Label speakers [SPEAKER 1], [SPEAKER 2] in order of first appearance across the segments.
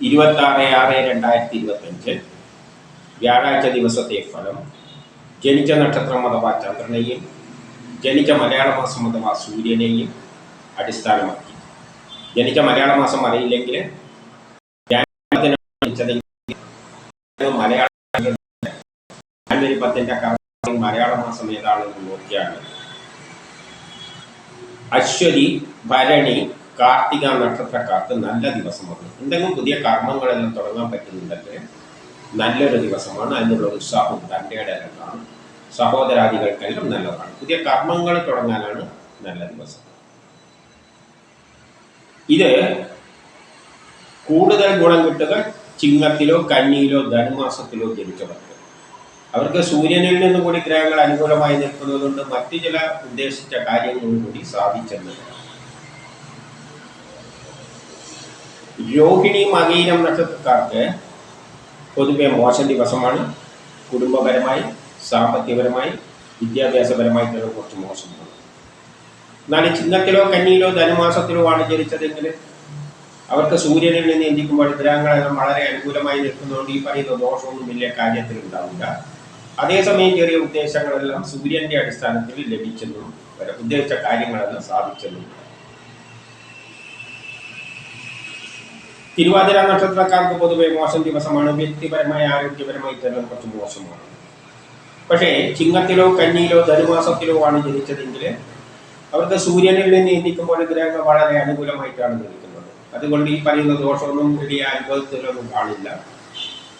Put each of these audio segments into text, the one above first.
[SPEAKER 1] ഇരുപത്തി ആറ് രണ്ടായിരത്തി ഇരുപത്തഞ്ച് വ്യാഴാഴ്ച ദിവസത്തെ ഫലം ജനിച്ച നക്ഷത്രം അഥവാ ചന്ദ്രനെയും ജനിച്ച മലയാള മാസം അഥവാ സൂര്യനെയും അടിസ്ഥാനമാക്കി. ജനിച്ച മലയാള മാസം അറിയില്ലെങ്കിൽ മലയാള മലയാള മാസം ഏതാണെന്ന് നോക്കിയാണ് അശ്വതി ഭരണി കാർത്തിക നക്ഷത്രക്കാർക്ക് നല്ല ദിവസമാണ് എന്തെങ്കിലും പുതിയ കർമ്മങ്ങളെല്ലാം തുടങ്ങാൻ പറ്റുന്നുണ്ടെങ്കിൽ നല്ലൊരു ദിവസമാണ്. അതിനുള്ള ഉത്സാഹവും തന്റെ എല്ലാം കാണും. സഹോദരാദികൾക്കെല്ലാം നല്ലതാണ്. പുതിയ കർമ്മങ്ങൾ തുടങ്ങാനാണ് നല്ല ദിവസം. ഇത് കൂടുതൽ ഗുണം കിട്ടുക ചിങ്ങത്തിലോ കന്നിയിലോ ധനുമാസത്തിലോ ജനിച്ചവർക്ക്. അവർക്ക് സൂര്യനിൽ നിന്നും കൂടി ഗ്രഹങ്ങൾ അനുകൂലമായി നിൽക്കുന്നതുകൊണ്ട് മറ്റു ചില ഉദ്ദേശിച്ച കാര്യങ്ങളും കൂടി സാധിച്ചെന്ന് രോഹിണി മകീരം നക്ഷത്രക്കാർക്ക് പൊതുവെ മോശം ദിവസമാണ്. കുടുംബപരമായി സാമ്പത്തികപരമായി വിദ്യാഭ്യാസപരമായിട്ടുള്ള കുറച്ച് മോശമാണ്. എന്നാൽ ചിഹ്നത്തിലോ കന്നിയിലോ ധനുമാസത്തിലോ ആണ് ജനിച്ചതെങ്കിൽ അവർക്ക് സൂര്യനിൽ നിന്ന് എന്തിക്കുമ്പോൾ ഗ്രഹങ്ങളെല്ലാം വളരെ അനുകൂലമായി നിൽക്കുന്നതുകൊണ്ട് ഈ പറയുന്ന ദോഷമൊന്നും വലിയ കാര്യത്തിൽ ഉണ്ടാവില്ല. അതേസമയം ചെറിയ ഉദ്ദേശങ്ങളെല്ലാം സൂര്യന്റെ അടിസ്ഥാനത്തിൽ ലഭിച്ചെന്നും ഉദ്ദേശിച്ച കാര്യങ്ങളെല്ലാം സാധിച്ചെന്നും തിരുവാതിര നക്ഷത്രക്കാർക്ക് പൊതുവെ മോശം ദിവസമാണ്. വ്യക്തിപരമായ ആരോഗ്യപരമായി തന്നെ കുറച്ച് മോശമാണ്. പക്ഷേ ചിങ്ങത്തിലോ കന്നിയിലോ ധനുമാസത്തിലോ ആണ് ജനിച്ചതെങ്കിൽ അവർക്ക് സൂര്യനിൽ നിന്ന് എത്തിക്കുമ്പോൾ ഗ്രഹങ്ങൾ വളരെ അനുകൂലമായിട്ടാണ് ജനിക്കുന്നത്. അതുകൊണ്ട് ഈ പറയുന്ന ദോഷമൊന്നും വലിയ അനുഭവത്തിലൊന്നും കാണില്ല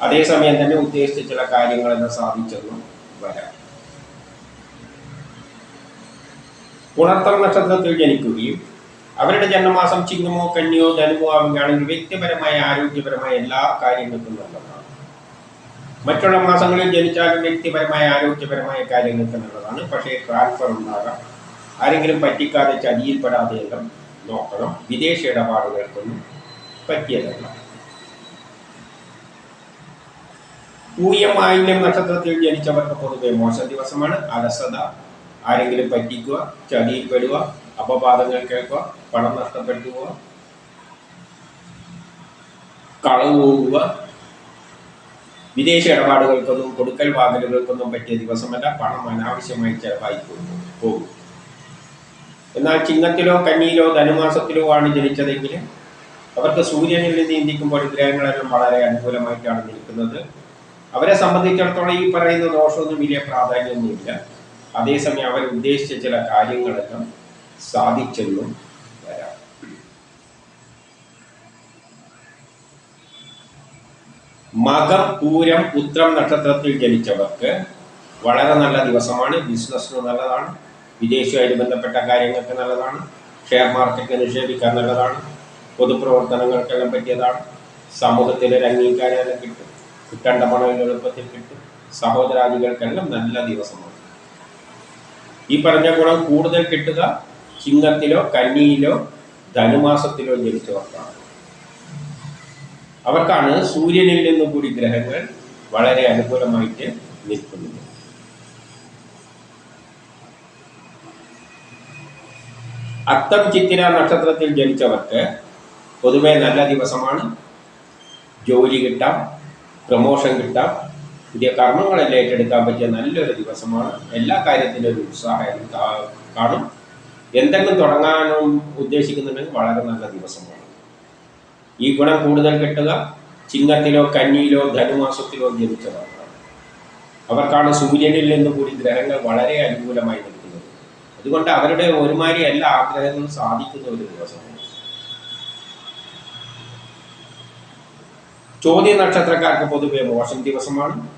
[SPEAKER 1] അതേസമയം തന്നെ ഉദ്ദേശിച്ച ചില കാര്യങ്ങളെല്ലാം സാധിച്ചെന്നും വരാം. പുണർത്തം നക്ഷത്രത്തിൽ ജനിക്കുകയും അവരുടെ ജന്മമാസം ചിങ്ങമോ കന്നിയോ ധനുവോ ആവുകയാണെങ്കിൽ വ്യക്തിപരമായ ആരോഗ്യപരമായ എല്ലാ കാര്യങ്ങൾക്കും നല്ലതാണ്. മറ്റുള്ള മാസങ്ങളിൽ ജനിച്ചാലും വ്യക്തിപരമായ ആരോഗ്യപരമായ കാര്യങ്ങൾക്ക് നല്ലതാണ്. പക്ഷേ ട്രാൻസ്ഫർ ഉണ്ടാകാം. ആരെങ്കിലും പറ്റിക്കാതെ ചതിയിൽപ്പെടാതെ എല്ലാം നോക്കണം. വിദേശ ഇടപാടുകൾക്കൊന്നും പറ്റിയതല്ല. പൂയം ആയില്യം നക്ഷത്രത്തിൽ ജനിച്ചവർക്ക് പൊതുവെ മോശം ദിവസമാണ്. അലസത ആരെങ്കിലും പറ്റിക്കുക ചതിയിൽപ്പെടുക അപവാദങ്ങൾ കേൾക്കുക പണം നഷ്ടപ്പെട്ടു പോവുക കളവ് പോവുക വിദേശ ഇടപാടുകൾക്കൊന്നും കൊടുക്കൽ വാങ്ങലുകൾക്കൊന്നും പറ്റിയ ദിവസമല്ല പണം അനാവശ്യമായി ചെലവായി പോകും എന്നാൽ ചിങ്ങത്തിലോ കന്നിയിലോ ധനുമാസത്തിലോ ആണ് ജനിച്ചതെങ്കിൽ അവർക്ക് സൂര്യനിൽ നിന്ന് ഇന്ത്യക്കുമ്പോൾ ഗ്രഹങ്ങളെല്ലാം വളരെ അനുകൂലമായിട്ടാണ് നിൽക്കുന്നത്. അവരെ സംബന്ധിച്ചിടത്തോളം ഈ പറയുന്ന ദോഷമൊന്നും വലിയ പ്രാധാന്യമൊന്നുമില്ല. അതേസമയം അവർ ഉദ്ദേശിച്ച ചില കാര്യങ്ങളെല്ലാം സാധിച്ചെന്നും വരാം. മകം പൂരം ഉത്രം നക്ഷത്രത്തിൽ ജനിച്ചവർക്ക് വളരെ നല്ല ദിവസമാണ്. ബിസിനസ്സിന് നല്ലതാണ്. വിദേശവുമായിട്ട് ബന്ധപ്പെട്ട കാര്യങ്ങൾക്ക് നല്ലതാണ്. ഷെയർ മാർക്കറ്റ് നിക്ഷേപിക്കാൻ നല്ലതാണ്. പൊതുപ്രവർത്തനങ്ങൾക്കെല്ലാം പറ്റിയതാണ്. സമൂഹത്തിലെ ഒരു അംഗീകാരമെല്ലാം കിട്ടും. കിട്ടേണ്ട പണം എളുപ്പത്തിൽ കിട്ടും. സഹോദരാദികൾക്കെല്ലാം നല്ല ദിവസമാണ്. ഈ പറഞ്ഞ ഗുണം കൂടുതൽ കിട്ടുക ചിങ്ങത്തിലോ കന്നിയിലോ ധനുമാസത്തിലോ ജനിച്ചവർക്കാണ് അവർക്കാണ് സൂര്യനിൽ നിന്നും കൂടി ഗ്രഹങ്ങൾ വളരെ അനുകൂലമായിട്ട് നിൽക്കുന്നത്. അത്തം ചിത്തിര നക്ഷത്രത്തിൽ ജനിച്ചവർക്ക് പൊതുവെ നല്ല ദിവസമാണ്. ജോലി കിട്ടാം പ്രമോഷൻ കിട്ടാം. പുതിയ കർമ്മങ്ങളെല്ലാം ഏറ്റെടുക്കാൻ പറ്റിയ നല്ലൊരു ദിവസമാണ്. എല്ലാ കാര്യത്തിലും ഒരു ഉത്സാഹം കാണും. എന്തെങ്കിലും തുടങ്ങാനും ഉദ്ദേശിക്കുന്നുണ്ടെങ്കിൽ വളരെ നല്ല ദിവസമാണ്. ഈ ഗുണം കൂടുതൽ കിട്ടുക ചിങ്ങത്തിലോ കന്നിയിലോ ധനുമാസത്തിലോ ജനിച്ചതാണ് അവർക്കാണ് സൂര്യനിൽ നിന്ന് കൂടി ഗ്രഹങ്ങൾ വളരെ അനുകൂലമായി നിൽക്കുന്നത്. അതുകൊണ്ട് അവരുടെ ഒരുമാതിരി എല്ലാ ആഗ്രഹങ്ങളും സാധിക്കുന്ന ഒരു ദിവസമാണ്. ചോദ്യ നക്ഷത്രക്കാർക്ക് പൊതുവെ മോശം ദിവസമാണ്.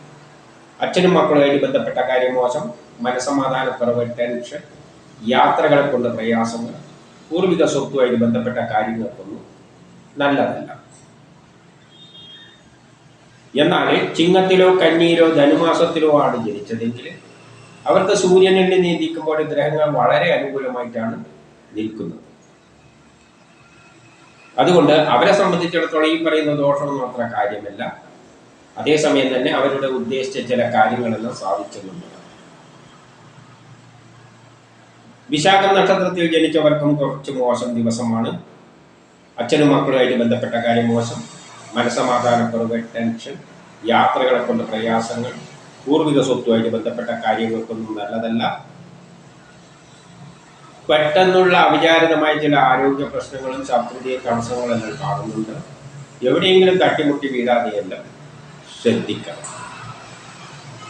[SPEAKER 1] അച്ഛനും മക്കളുമായിട്ട് ബന്ധപ്പെട്ട കാര്യം മോശം. മനസമാധാനക്കുറവ് ടെൻഷൻ യാത്രകളെ കൊണ്ട് പ്രയാസങ്ങൾ പൂർവിക സ്വത്തുമായിട്ട് ബന്ധപ്പെട്ട കാര്യങ്ങൾക്കൊന്നും നല്ലതല്ല. എന്നാൽ ചിങ്ങത്തിലോ കന്നിയിലോ ധനുമാസത്തിലോ ആണ് ജനിച്ചതെങ്കിൽ അവർക്ക് സൂര്യനിൽ നിന്ന് നീന്തിക്കുമ്പോൾ ഗ്രഹങ്ങൾ വളരെ അനുകൂലമായിട്ടാണ് നിൽക്കുന്നത്. അതുകൊണ്ട് അവരെ സംബന്ധിച്ചിടത്തോളം ഈ പറയുന്ന ദോഷമൊന്നും അത്ര കാര്യമല്ല. അതേസമയം തന്നെ അവരുടെ ഉദ്ദേശിച്ച ചില കാര്യങ്ങളെല്ലാം സാധിക്കുന്നുണ്ട്. വിശാഖം നക്ഷത്രത്തിൽ ജനിച്ചവർക്കും കുറച്ച് മോശം ദിവസമാണ്. അച്ഛനും മക്കളുമായിട്ട് ബന്ധപ്പെട്ട കാര്യം മോശം. മനസമാധാനക്കുറവ് ടെൻഷൻ യാത്രകളെ കൊണ്ട് പ്രയാസങ്ങൾ പൂർവിക സ്വത്തുമായിട്ട് ബന്ധപ്പെട്ട കാര്യങ്ങൾക്കൊന്നും നല്ലതല്ല. പെട്ടെന്നുള്ള അവിചാരിതമായ ചില ആരോഗ്യ പ്രശ്നങ്ങളും ശത്രുതയും തടസ്സങ്ങളെല്ലാം കാണുന്നുണ്ട്. എവിടെയെങ്കിലും തട്ടിമുട്ടി വീഴാതെയെല്ലാം ശ്രദ്ധിക്കണം.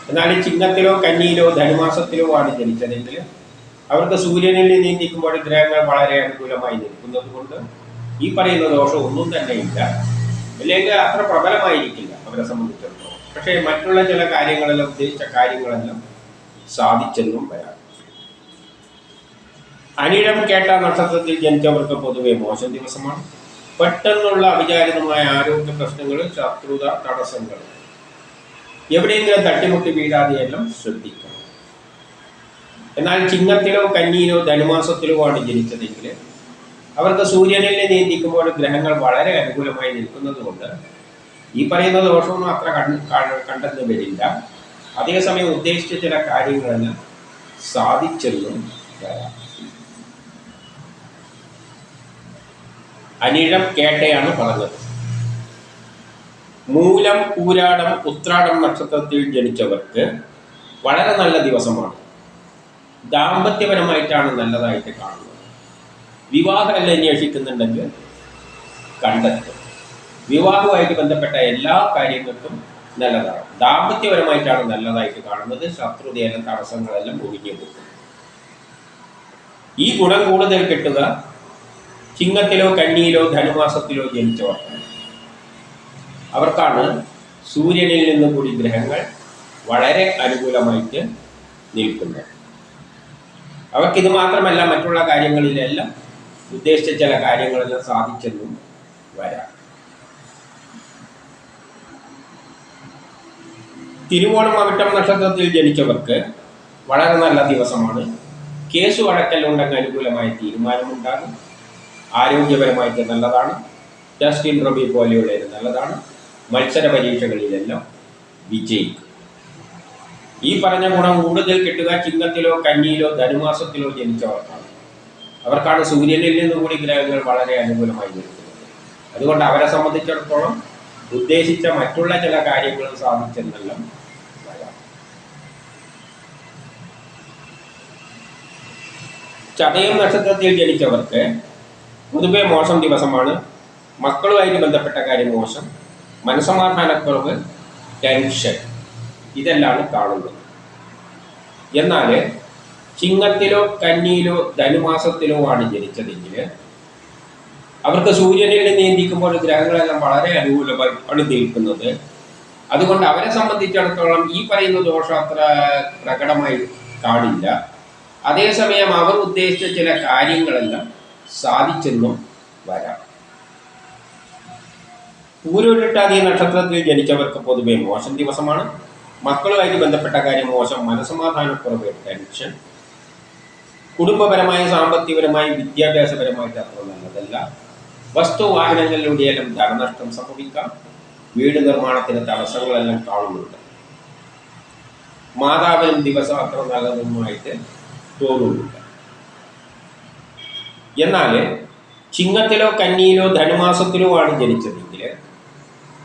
[SPEAKER 1] എന്നാൽ ചിങ്ങത്തിലോ കന്നിയിലോ ധനുമാസത്തിലോ ആണ് ജനിച്ചതെങ്കിൽ അവർക്ക് സൂര്യനിൽ നീന്തിക്കുമ്പോൾ ഗ്രഹങ്ങൾ വളരെ അനുകൂലമായി നിൽക്കുന്നത് കൊണ്ട് ഈ പറയുന്ന ദോഷം ഒന്നും തന്നെ ഇല്ല. അല്ലെങ്കിൽ അത്ര പ്രബലമായിരിക്കില്ല അവരെ സംബന്ധിച്ചിടത്തോളം. പക്ഷേ മറ്റുള്ള ചില കാര്യങ്ങളെല്ലാം ഉദ്ദേശിച്ച കാര്യങ്ങളെല്ലാം സാധിച്ചെന്നും വരാം. അനിഴം കേട്ട നക്ഷത്രത്തിൽ ജനിച്ചവർക്ക് പൊതുവെ മോശം ദിവസമാണ്. പെട്ടെന്നുള്ള അവിചാരിതമായ ആരോഗ്യ പ്രശ്നങ്ങൾ ശത്രുത തടസ്സങ്ങൾ. എവിടെയെങ്കിലും തട്ടിമുട്ടി വീഴാതെയെല്ലാം ശ്രദ്ധിക്കണം. എന്നാൽ ചിങ്ങത്തിലോ കന്നിയിലോ ധനുമാസത്തിലോ ആണ് ജനിച്ചതെങ്കിൽ അവർക്ക് സൂര്യനിൽ നിയന്ത്രിക്കുമ്പോൾ ഗ്രഹങ്ങൾ വളരെ അനുകൂലമായി നിൽക്കുന്നത് കൊണ്ട് ഈ പറയുന്ന ദോഷമൊന്നും അത്ര കണ്ടെന്ന് വരില്ല. അതേസമയം ഉദ്ദേശിച്ച ചില കാര്യങ്ങളെല്ലാം സാധിച്ചെന്നും അനിഴം കേട്ടയാണ് പറഞ്ഞത്. മൂലം പൂരാടം ഉത്രാടം നക്ഷത്രത്തിൽ ജനിച്ചവർക്ക് വളരെ നല്ല ദിവസമാണ്. ദാമ്പത്യപരമായിട്ടാണ് നല്ലതായിട്ട് കാണുന്നത്. വിവാഹമല്ല അന്വേഷിക്കുന്നുണ്ടെങ്കിൽ കണ്ടെത്തും. വിവാഹവുമായിട്ട് ബന്ധപ്പെട്ട എല്ലാ കാര്യങ്ങൾക്കും നല്ലതാണ്. ദാമ്പത്യപരമായിട്ടാണ് നല്ലതായിട്ട് കാണുന്നത്. ശത്രുതയെല്ലാം തടസ്സങ്ങളെല്ലാം ഒഴിഞ്ഞു പോകും. ഈ ഗുണം കൂടുതൽ കിട്ടുക ചിങ്ങത്തിലോ കന്നിയിലോ ധനുമാസത്തിലോ ജനിച്ചവർക്കാണ്. അവർക്കാണ് സൂര്യനിൽ നിന്ന് കൂടി ഗ്രഹങ്ങൾ വളരെ അനുകൂലമായിട്ട് നിൽക്കുന്നത്. അവർക്കിത് മാത്രമല്ല മറ്റുള്ള കാര്യങ്ങളിലെല്ലാം ഉദ്ദേശിച്ച ചില കാര്യങ്ങളെല്ലാം സാധിച്ചെന്നും വരാം. തിരുവോണം അവിട്ടം നക്ഷത്രത്തിൽ ജനിച്ചവർക്ക് വളരെ നല്ല ദിവസമാണ്. കേസ് വഴക്കലുണ്ടെങ്കിൽ അനുകൂലമായ തീരുമാനമുണ്ടാകും. ആരോഗ്യപരമായിട്ട് നല്ലതാണ്. ടെസ്റ്റ് റബി പോലെയുള്ളത് നല്ലതാണ്. മത്സര പരീക്ഷകളിലെല്ലാം വിജയിക്കും. ഈ പറഞ്ഞ ഗുണം കൂടുതൽ കിട്ടുക ചിങ്ങത്തിലോ കന്നിയിലോ ധനുമാസത്തിലോ ജനിച്ചവർക്കാണ്. അവർക്കാണ് സൂര്യനിൽ നിന്ന് കൂടി ഗ്രഹങ്ങൾ വളരെ അനുകൂലമായി നിൽക്കുന്നത് അതുകൊണ്ട് അവരെ സംബന്ധിച്ചിടത്തോളം ഉദ്ദേശിച്ച മറ്റുള്ള ചില കാര്യങ്ങൾ സാധിച്ചെന്നെല്ലാം ചതയം നക്ഷത്രത്തിൽ ജനിച്ചവർക്ക് പൊതുവെ മോശം ദിവസമാണ്. മക്കളുമായിട്ട് ബന്ധപ്പെട്ട കാര്യം മോശം. മനസമാധാനക്കുറവ് ടെൻഷൻ. ഇതെല്ലാം കാണുന്നത്. എന്നാൽ ചിങ്ങത്തിലോ കന്നിയിലോ ധനുമാസത്തിലോ ആണ് ജനിച്ചതെങ്കിൽ അവർക്ക് സൂര്യനെ നിയന്ത്രിക്കുമ്പോൾ ഗ്രഹങ്ങളെല്ലാം വളരെ അനുകൂലമായിട്ടാണ് നിൽക്കുന്നത് അതുകൊണ്ട് അവരെ സംബന്ധിച്ചിടത്തോളം ഈ പറയുന്ന ദോഷം അത്ര പ്രകടമായി കാണില്ല. അതേസമയം അവർ ഉദ്ദേശിച്ച ചില കാര്യങ്ങളെല്ലാം സാധിച്ചെന്നും വരാം. പൂരുരുട്ടാതി നക്ഷത്രത്തിൽ ജനിച്ചവർക്ക് പൊതുവെ മോശം ദിവസമാണ്. മക്കളുമായിട്ട് ബന്ധപ്പെട്ട കാര്യം മോശം. മനസമാധാനക്കുറവ് ടെൻഷൻ കുടുംബപരമായ സാമ്പത്തികപരമായി വിദ്യാഭ്യാസപരമായിട്ട് അത്ര നല്ലതല്ല. വസ്തു വാഹനങ്ങളിലൂടെയെല്ലാം ധനനഷ്ടം സംഭവിക്കാം. വീട് നിർമ്മാണത്തിന് തടസ്സങ്ങളെല്ലാം കാണുന്നുണ്ട്. മാതാവിനും ദിവസം അത്ര നല്ലതൊന്നുമായിട്ട് തോന്നുന്നുണ്ട്. എന്നാൽ ചിങ്ങത്തിലോ കന്നിയിലോ ധനുമാസത്തിലോ ആണ് ജനിച്ചതെങ്കിൽ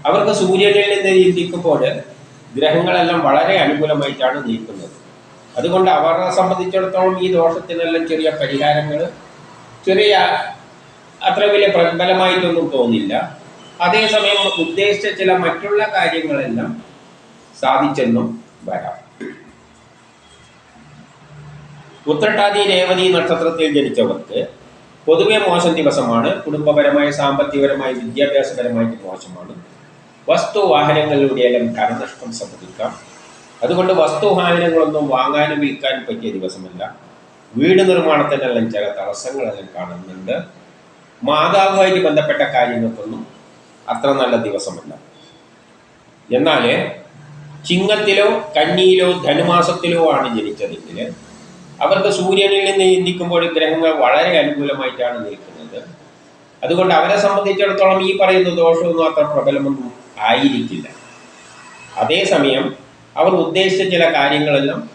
[SPEAKER 1] അവർക്ക് സൂര്യനിൽ നിന്ന് ചിന്തിക്കുമ്പോൾ ഗ്രഹങ്ങളെല്ലാം വളരെ അനുകൂലമായിട്ടാണ് നീക്കുന്നത്. അതുകൊണ്ട് അവരെ സംബന്ധിച്ചിടത്തോളം ഈ ദോഷത്തിനെല്ലാം ചെറിയ പരിഹാരങ്ങൾ ചെറിയ അത്ര വലിയ പ്രബലമായിട്ടൊന്നും തോന്നില്ല. അതേസമയം ഉദ്ദേശിച്ച ചില മറ്റുള്ള കാര്യങ്ങളെല്ലാം സാധിച്ചെന്നും വരാം. ഉത്രട്ടാതി രേവതി നക്ഷത്രത്തിൽ ജനിച്ചവർക്ക് പൊതുവെ മോശം ദിവസമാണ്. കുടുംബപരമായ സാമ്പത്തികപരമായി വിദ്യാഭ്യാസപരമായിട്ട് മോശമാണ്. വസ്തു വാഹനങ്ങളിലൂടെയെല്ലാം കരനഷ്ടം സംഭവിക്കാം. അതുകൊണ്ട് വസ്തു വാഹനങ്ങളൊന്നും വാങ്ങാനും വിൽക്കാനും പറ്റിയ ദിവസമല്ല. വീട് നിർമ്മാണത്തിനെല്ലാം ചില തടസ്സങ്ങളെല്ലാം കാണുന്നുണ്ട്. മാതാവുമായിട്ട് ബന്ധപ്പെട്ട കാര്യങ്ങൾക്കൊന്നും അത്ര നല്ല ദിവസമല്ല. എന്നാൽ ചിങ്ങത്തിലോ കന്നിയിലോ ധനുമാസത്തിലോ ആണ് ജനിച്ചതെങ്കിൽ അവർക്ക് സൂര്യനിൽ നിന്ന് ചിന്തിക്കുമ്പോൾ ഗ്രഹങ്ങൾ വളരെ അനുകൂലമായിട്ടാണ് നിൽക്കുന്നത്. അതുകൊണ്ട് അവരെ സംബന്ധിച്ചിടത്തോളം ഈ പറയുന്ന ദോഷമൊന്നും അത്ര പ്രബലമൊന്നും ആയിരിക്കില്ല. അതേസമയം അവർ ഉദ്ദേശിച്ച ചില കാര്യങ്ങളെല്ലാം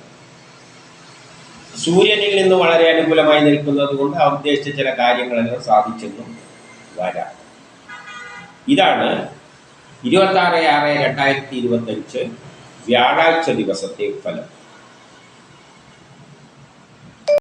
[SPEAKER 1] സൂര്യനിൽ നിന്ന് വളരെ അനുകൂലമായി നിൽക്കുന്നത് കൊണ്ട് അവർ ഉദ്ദേശിച്ച ചില കാര്യങ്ങളെല്ലാം സാധിച്ചെന്നും വരാം. ഇതാണ് ഇരുപത്താറ് ആറ് രണ്ടായിരത്തി ഇരുപത്തഞ്ച് വ്യാഴാഴ്ച ദിവസത്തെ ഫലം.